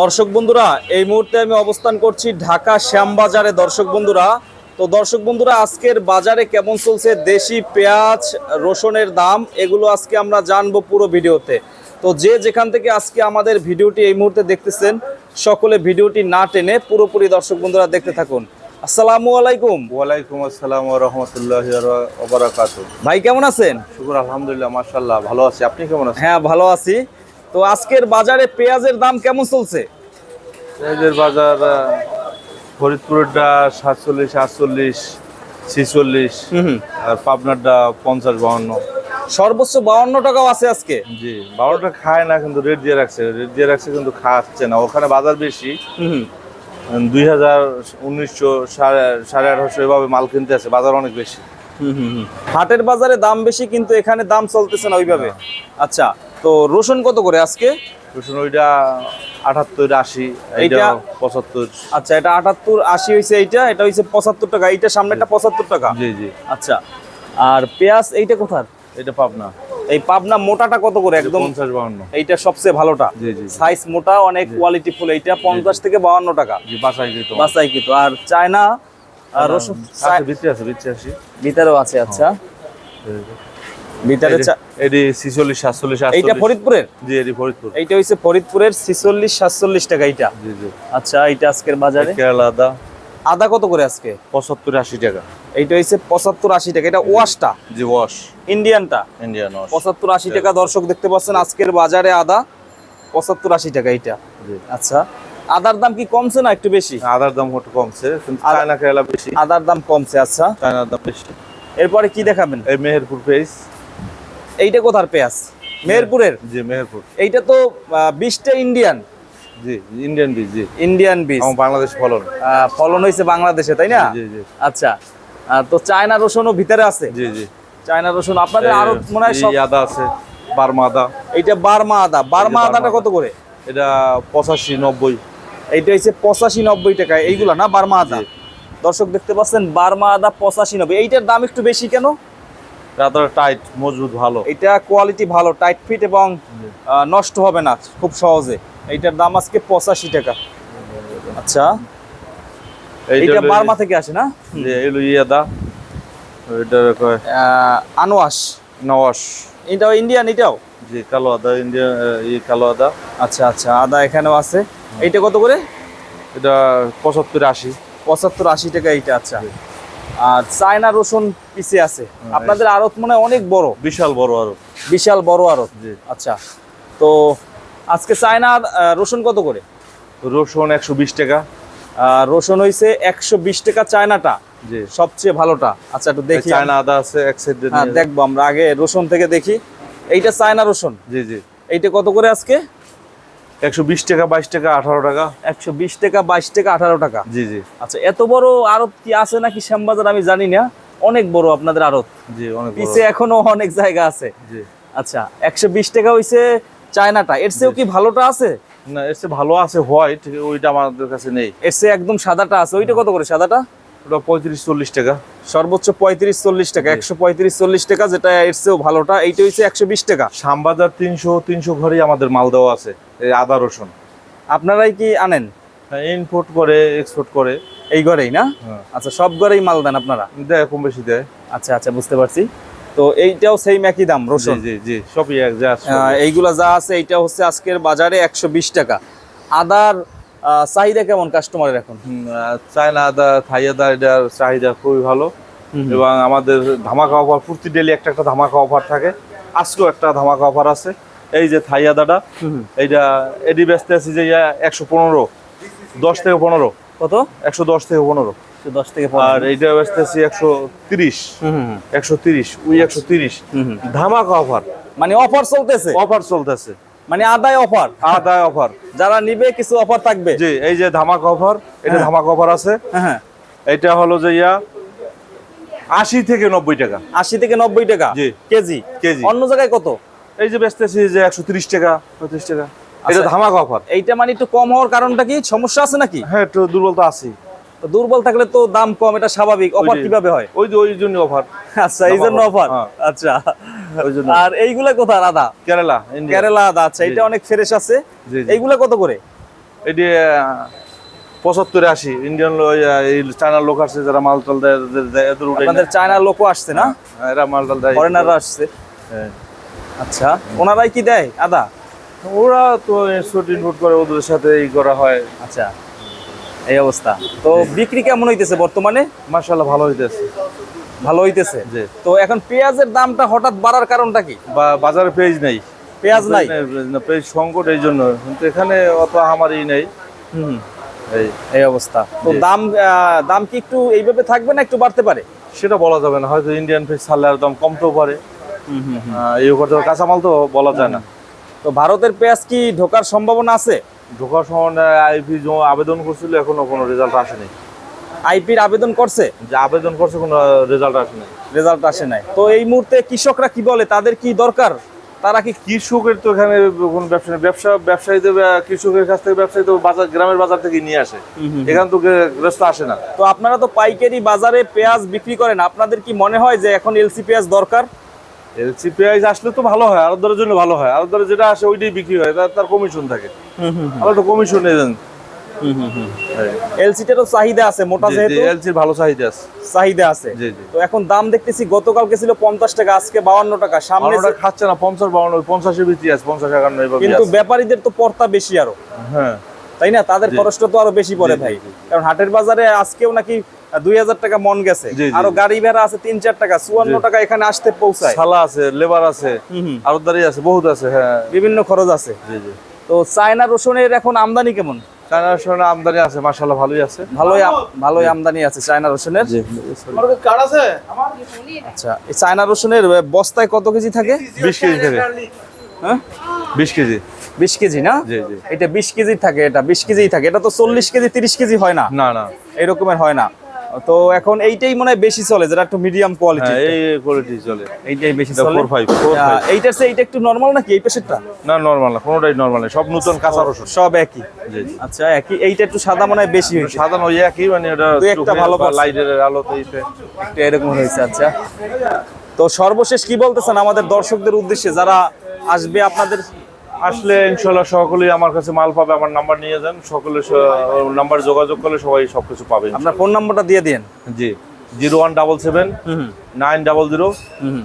দর্শক বন্ধুরা এই মুহূর্তে আমি অবস্থান করছি ঢাকা শ্যামবাজারে। দর্শক বন্ধুরা তো দর্শক বন্ধুরা আজকের বাজারে কেমন চলছে? দেশি পেঁয়াজ রসুনের দাম এগুলো আজকে আমরা জানব পুরো ভিডিওতে। তো যে যেখান থেকে আজকে আমাদের ভিডিওটি এই মুহূর্তে দেখতেছেন সকলে ভিডিওটি না টেনে পুরোপুরি দর্শক বন্ধুরা দেখতে থাকুন। আসসালামু আলাইকুম। ওয়ালাইকুম আসসালাম ওয়া রাহমাতুল্লাহি ওয়া বারাকাতুহু। ভাই কেমন আছেন? শুকর আলহামদুলিল্লাহ মাশাআল্লাহ ভালো আছি। আপনি কেমন আছেন? হ্যাঁ ভালো আছি। তো আজকের বাজারে পেঁয়াজের দাম কেমন চলছে? পেঁয়াজের বাজার ফরিদপুরেরটা সাতচল্লিশ আটচল্লিশ ছিচল্লিশ আর পাবনারটা পঞ্চাশ বাউন্ন সর্বোচ্চ বাউন্ন টাকাও আছে আজকে? জি বারোটা খায় না কিন্তু রেট দিয়ে রাখছে। রেট দিয়ে রাখছে কিন্তু খাচ্ছে না। ওখানে বাজার বেশি। দুই হাজার উনিশশো সাড়ে সাড়ে আঠারোশো এভাবে মাল কিনতে আছে বাজার অনেক বেশি। হাটের বাজারে দাম বেশি কিন্তু এখানে দাম চলতেছে না ওইভাবে। আচ্ছা তো রসুন কত করে আজকে? রসুন ওইটা আটাত্তর আশি এইটা? পঁচাত্তর। আচ্ছা এটা আটাত্তর আশি হয়েছে এইটা এটা হয়েছে পঁচাত্তর টাকা এইটা সামনেটা পঁচাত্তর টাকা? জি জি। আচ্ছা আর পেঁয়াজ এইটা কোথার? এটা পাবনা। এই পাবনা মোটাটা কত করে একদম? পঞ্চাশ বাউন্ন এইটা সবচেয়ে ভালোটা। সাইজ মোটা অনেক কোয়ালিটি ফুল এইটা পঞ্চাশ থেকে বাউন্ন টাকা। বাসাই কিন্তু আর চায়না আর রসুন আছে ভিতরে আছে। ভিতরে ভিতরেও আছে আচ্ছা। ভিতরে চা- এটি ফরিদপুরের? জি এটি ফরিদপুর। এইটা ফরিদপুরের টাকা জি জি। আচ্ছা এইটা আজকের বাজারে? কেরালা আদা। আদা কত করে আজকে? পঁচাত্তর আশি টাকা। এইটা এটা ওয়াশটা? জি ওয়াশ। ইন্ডিয়ানটা? Indian wash. টাকা। দর্শক দেখতে পাচ্ছেন আজকের বাজারে আদা পঁচাত্তর আশি টাকা এইটা। জি। আচ্ছা আদার দাম কি কমছে না একটু বেশি? আদার দাম একটু কমছে কিন্তু চায়না কেরালা বেশি। আদার দাম কমছে আচ্ছা। চায়নার দাম বেশি। এরপরে কি দেখাবেন? এই মেহেরপুর পেঁয়াজ। এইটা কোথার পেঁয়াজ? মেহেরপুরের? জি মেহেরপুর। এইটা তো বিশটা ইন্ডিয়ান জি ইন্ডিয়ান বীজ জি। ইন্ডিয়ান বীজ। বাংলাদেশ ফলন। ফলন হয়েছে বাংলাদেশে তাই না? জি জি আচ্ছা। তো চায়না রসুনও ভিতরে আছে? জি জি। চায়না রসুন আপনাদের আরও মনে হয় সব আদা আছে বার্মা আদা। এইটা বার্মা আদা। বার্মা বার্মা আদাটা কত করে? এটা পঁচাশি নব্বই। এইটা হচ্ছে পঁচাশি নব্বই টাকা। এইগুলা না বার্মা আদা? দর্শক দেখতে পাচ্ছেন বার্মা আদা পঁচাশি নব্বই। এইটার দাম একটু বেশি কেন? আদাটা টাইট মজবুত ভালো। এটা কোয়ালিটি ভালো টাইট ফিট এবং নষ্ট হবে না খুব সহজে। এইটার দাম আজকে পঁচাশি টাকা। আচ্ছা। এইটা বার্মা থেকে আসে না? এলো এটা আনোয়াস নওয়াশ। এটাও ইন্ডিয়ান এটাও? জি কালো আদা ইন্ডিয়ান ই কালো আদা আচ্ছা আচ্ছা আদা এখানেও আছে। এইটা কত করে? এটা পঁচাত্তর আশি। পঁচাত্তর আশি টাকা এইটা আচ্ছা। আর চায়না রসুন পিছে আছে। আপনাদের আড়ত মনে অনেক বড়। বিশাল বড় আরও বিশাল বড় আড়ত। আচ্ছা তো আজকে চায়না রসুন কত করে? রসুন একশো বিশ টাকা। রসুন হইছে একশো বিশ টাকা চায়নাটা। সবচেয়ে ভালোটা। আচ্ছা একটু দেখি চায়না আদা আছে এক সাইড হ্যাঁ দেখব আমরা আগে রসুন থেকে দেখি। এইটা চায়না রসুন। জি জি। এইটা কত করে আজকে? একশো বিশ টাকা বাইশ টাকা আঠারো টাকা? একশো বিশ টাকা বাইশ টাকা আঠারো টাকা? জি জি। আচ্ছা এত বড় আড়ত কি আছে নাকি শ্যামবাজার? আমি জানি না। অনেক বড় আপনাদের আড়ত। জি অনেক বড়। পিছে এখনও অনেক জায়গা আছে। জি। আচ্ছা একশো বিশ টাকা হইছে চায়নাটা। এর চেয়েও কি ভালোটা আছে? না এসে ভালো আছে হোয়াইট ওইটা আমাদের কাছে নেই। এর চেয়ে একদম সাদাটা আছে। ওইটা কত করে সাদাটা? ওটা পঁয়ত্রিশ চল্লিশ টাকা। সর্বোচ্চ পঁয়ত্রিশ চল্লিশ টাকা একশো পঁয়ত্রিশ চল্লিশ টাকা যেটা এর চেয়েও ভালোটা এইটা হইছে একশো বিশ টাকা। শ্যামবাজার তিনশো তিনশো ঘরেই আমাদের মাল দেওয়া আছে এই আদা রসুন। আপনারাই কি আনেন? ইম্পোর্ট করে এক্সপোর্ট করে। এই ঘরেই না? হ্যাঁ। আচ্ছা সব ঘরেই মাল দেন আপনারা? দেয় কম বেশি দেয়। আচ্ছা আচ্ছা বুঝতে পারছি। তো এইটাও সেই একই দাম রসুন? জি জি সবই এক যা। এইগুলা যা আছে এইটা হচ্ছে আজকের বাজারে একশো বিশ টাকা। আদার চাহিদা কেমন কাস্টমারের এখন? চায়না আদা থাই আদা এটার চাহিদা খুবই ভালো। এবং আমাদের ধামাকা অফার প্রতি ডেলি একটা একটা ধামাকা অফার থাকে। আজকেও একটা ধামাকা অফার আছে। এই যে থাই আদাটা এইটা এডি ব্যস্ত আছি যে একশো পনেরো দশ থেকে পনেরো। কত? একশো দশ থেকে পনেরো। দশ থেকে আর এইটা ব্যস্ত আছি একশো তিরিশ। একশো তিরিশ উই একশো তিরিশ। ধামাকা অফার মানে অফার চলতেছে? অফার চলতেছে। মানে আদায় অফার। আদায় অফার। যারা নিবে কিছু অফার থাকবে। জি এই যে ধামাকা অফার এটা হ্যাঁ। ধামাকা অফার আছে। হ্যাঁ। এটা হলো যে ইয়া আশি থেকে নব্বই টাকা। আশি থেকে নব্বই টাকা জি। কেজি। কেজি। অন্য জায়গায় কত? এই যে ব্যস্ত আছি যে একশো তিরিশ টাকা পঁয়ত্রিশ টাকা। এটা আচ্ছা। ধামাকা অফার। এইটা মানে একটু কম হওয়ার কারণটা কি? সমস্যা আছে নাকি? হ্যাঁ একটু দুর্বল তো আছি তো দুর্বল থাকলে তো দাম কম এটা স্বাভাবিক। অফার কীভাবে হয়? ওই যে ওই জন্য অফার। আচ্ছা এই জন্য অফার। হ্যাঁ। আচ্ছা। আর এইগুলা কোথায়? আদা কেরালা কেরালা আদা আচ্ছা এটা অনেক ফ্রেশ আছে। এইগুলা কত করে? এটি পঁচাত্তরে আশি। ইন্ডিয়ান চায়নার লোক আসছে যারা মাল টাল চায়নার লোকও আসছে না? এরা মাল টাল দেয়। ফরেনাররা আসছে। হ্যাঁ। আচ্ছা ওনারাই কি দেয়? আদা? ওরা তো ইনস্টুট ইনপুট করে ওদের সাথে ই করা হয়। আচ্ছা এই অবস্থা। তো বিক্রি কেমন হইতেছে বর্তমানে? মার্শাল্লাহ ভালো হইতেছে। ভালো হইতেছে। তো এখন পেঁয়াজের দামটা হঠাৎ বাড়ার কারণটা কি? বা বাজারে পেঁয়াজ নেই। পেঁয়াজ নাই? পেঁয়াজ সংকট এই জন্য। কিন্তু এখানে অত আমারই নেই। হুম। এই এই অবস্থা। তো দাম দাম কি একটু এইভাবে থাকবে না একটু বাড়তে পারে? সেটা বলা যাবে না। হয়তো ইন্ডিয়ান পেজ ছাড়লে আর দাম কমতেও পারে। এই করতে কাঁচামাল তো বলা যায় না। তো ভারতের পেঁয়াজ কি ঢোকার সম্ভাবনা আছে? ঢোকার সময় আইপি আবেদন করছিল এখনও কোনো রেজাল্ট আসেনি। আইপির আবেদন করছে? যে আবেদন করছে কোনো রেজাল্ট আসে নাই। রেজাল্ট আসে নাই। তো এই মুহূর্তে কৃষকরা কি বলে? তাদের কি দরকার? তারা কি কৃষকের তো এখানে কোনো ব্যবসা নেই। ব্যবসা ব্যবসায়ীদের কৃষকের কাছ থেকে ব্যবসায়ী তো বাজার গ্রামের বাজার থেকে নিয়ে আসে। এখান থেকে গ্রস্ত আসে না। তো আপনারা তো পাইকারি বাজারে পেঁয়াজ বিক্রি করেন। আপনাদের কি মনে হয় যে এখন এলসি পেঁয়াজ দরকার? এলসি পেঁয়াজ আসলে তো ভালো হয় আরও দরের জন্য ভালো হয়। আরও দরে যেটা আসে ওইটাই বিক্রি হয়। তার তার কমিশন থাকে। আমরা তো কমিশন এজেন্ট এলসিটারও চাহিদা আছে মোটা যেহেতু। এলসির ভালো চাহিদা আছে। চাহিদা আছে। তো এখন দাম দেখতেছি গতকালকে ছিল পঞ্চাশ টাকা আজকে বাউান্ন টাকা। সামনে খাচ্ছে না আছে এভাবে কিন্তু ব্যাপারীদের তো পর্তা বেশি আরও। হ্যাঁ। তাই না? তাদের খরচটা তো আরও বেশি পড়ে ভাই। কারণ হাটের বাজারে আজকেও নাকি দুই হাজার টাকা মন গেছে। আরও গাড়ি ভাড়া আছে তিন চার টাকা চুয়ান্ন টাকা এখানে আসতে পৌঁছায়। শালা আছে লেবার আছে। আরও দাঁড়িয়ে আছে বহুত আছে হ্যাঁ। বিভিন্ন খরচ আছে। তো চায়না রসুনের এখন আমদানি কেমন? চায়নার রসুনের আমদানি আছে মার্শাল্লাহ ভালোই আছে। ভালোই আম- ভালোই আমদানি আছে চায়না রসুনের। আচ্ছা এই চায়না রসুনের বস্তায় কত কেজি থাকে? বিশ কেজি থাকে। হ্যাঁ? বিশ কেজি। বিশ কেজি না? জি জি। এটা বিশ কেজি থাকে এটা বিশ কেজি থাকে। এটা তো চল্লিশ কেজি তিরিশ কেজি হয় না? না না। এরকমের হয় না। তো এখন এইটাই মনে হয় বেশি চলে যেটা একটু মিডিয়াম কোয়ালিটি হ্যাঁ এই কোয়ালিটি চলে। এইটাই বেশি চলে? Four five four ah, five এইটার চেয়ে এইটা একটু নর্মাল নাকি এই পেশেন্টটা না নর্মাল না কোনোটাই নর্মাল না সব নতুন কাঁচা রসুন। সব একই? জি আচ্ছা একই? এইটা একটু সাদা মনে হয় বেশি হয়েছে। সাধারণ ওই একই মানে দুই একটা ভালো। লাইটের আলোতে। একটু এরকম হয়েছে আচ্ছা। তো সর্বশেষ কি বলতেছেন আমাদের দর্শকদের উদ্দেশ্যে? যারা আসবে আপনাদের আসলে ইনশাল্লাহ সকলেই আমার কাছে মাল পাবে আমার নাম্বার নিয়ে যান। সকলে নাম্বার যোগাযোগ করলে সবাই সবকিছু পাবে আপনার ফোন নাম্বারটা দিয়ে দিন জি zero one double seven nine double zero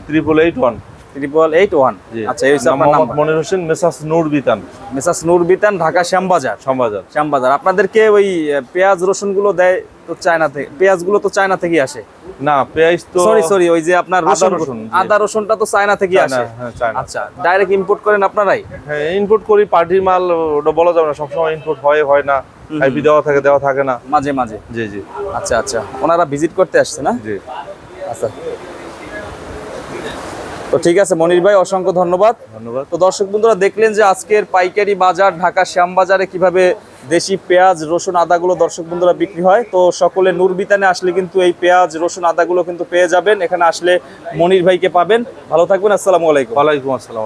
triple eight one triple eight one আচ্ছা এই হচ্ছে নাম আপনার মনির হোসেন মেসাস নূর বিতান মেসাস নূর বিতান ঢাকা শ্যামবাজার। শ্যামবাজার। শ্যামবাজার। আপনাদেরকে ওই পেঁয়াজ রসুনগুলো দেয় তো চায়না থেকে পেঁয়াজগুলো তো চায়না থেকে আসে। না পেঁয়াজ তো সরি সরি ওই যে আপনার আদা রসুন আদা রসুনটা তো চায়না থেকে আসে। হ্যাঁ, আচ্ছা ডাইরেক্ট ইম্পোর্ট করেন আপনারাই? হ্যাঁ ইম্পোর্ট করি পার্টির মাল ওটা বলা যাবে না সবসময় ইনপুট হয় হয় না। আইপি দেওয়া থাকে দেওয়া থাকে না। মাঝে মাঝে। জি জি। আচ্ছা আচ্ছা ওনারা ভিজিট করতে আসছে না? জি। আচ্ছা। তো ঠিক আছে মনির ভাই অসংখ্য ধন্যবাদ। ধন্যবাদ। তো দর্শক বন্ধুরা দেখলেন যে আজকের পাইকারি বাজার ঢাকা শ্যাম বাজারে কীভাবে দেশি পেঁয়াজ রসুন আদাগুলো দর্শক বন্ধুরা বিক্রি হয় তো সকলে নুরবিতানে আসলে কিন্তু এই পেঁয়াজ রসুন আদাগুলো কিন্তু পেয়ে যাবেন। এখানে আসলে মনির ভাইকে পাবেন। ভালো থাকবেন আসসালামু আলাইকুম। আলাইকুম আসসালাম।